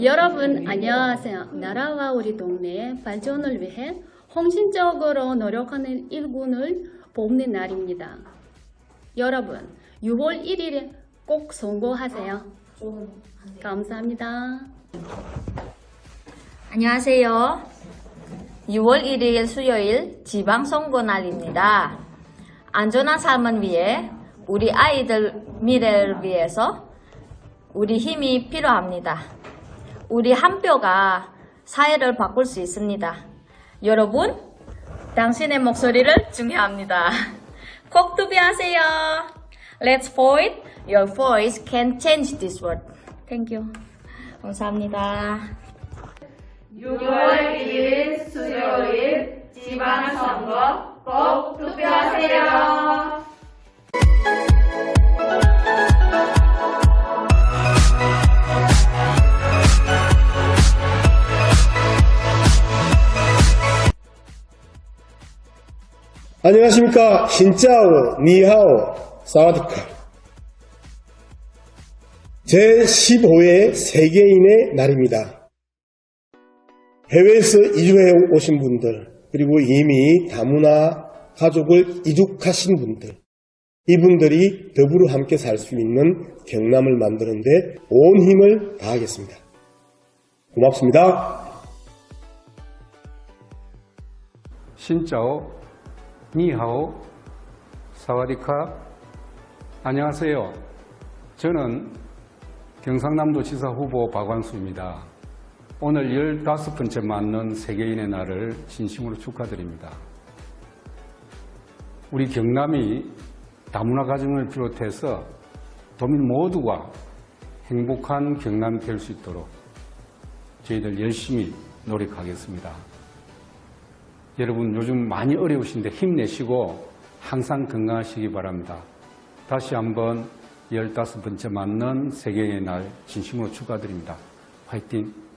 여러분 안녕하세요. 나라와 우리 동네의 발전을 위해 헌신적으로 노력하는 일군을 뽑는 날입니다. 여러분 6월 1일에 꼭 선거하세요. 감사합니다. 안녕하세요. 6월 1일 수요일 지방선거 날입니다. 안전한 삶을 위해 우리 아이들 미래를 위해서 우리 힘이 필요합니다. 우리 한 뼈가 사회를 바꿀 수 있습니다. 여러분, 당신의 목소리를 중요합니다. 꼭 투표하세요. Let's vote. Your voice can change this world. Thank you. 감사합니다. 6월 1일 수요일 지방선거 꼭 투표하세요. 안녕하십니까. 신짜오, 니하오, 사와디카. 제15회 세계인의 날입니다. 해외에서 이주해 오신 분들, 그리고 이미 다문화 가족을 이룩하신 분들, 이분들이 더불어 함께 살 수 있는 경남을 만드는데 온 힘을 다하겠습니다. 고맙습니다. 신짜오, 니하오, 사와디캅. 안녕하세요. 저는 경상남도 지사 후보 박완수입니다. 오늘 15번째 맞는 세계인의 날을 진심으로 축하드립니다. 우리 경남이 다문화 가정을 비롯해서 도민 모두가 행복한 경남이 될 수 있도록 저희들 열심히 노력하겠습니다. 여러분 요즘 많이 어려우신데 힘내시고 항상 건강하시기 바랍니다. 다시 한번 15번째 맞는 세계의 날 진심으로 축하드립니다. 화이팅!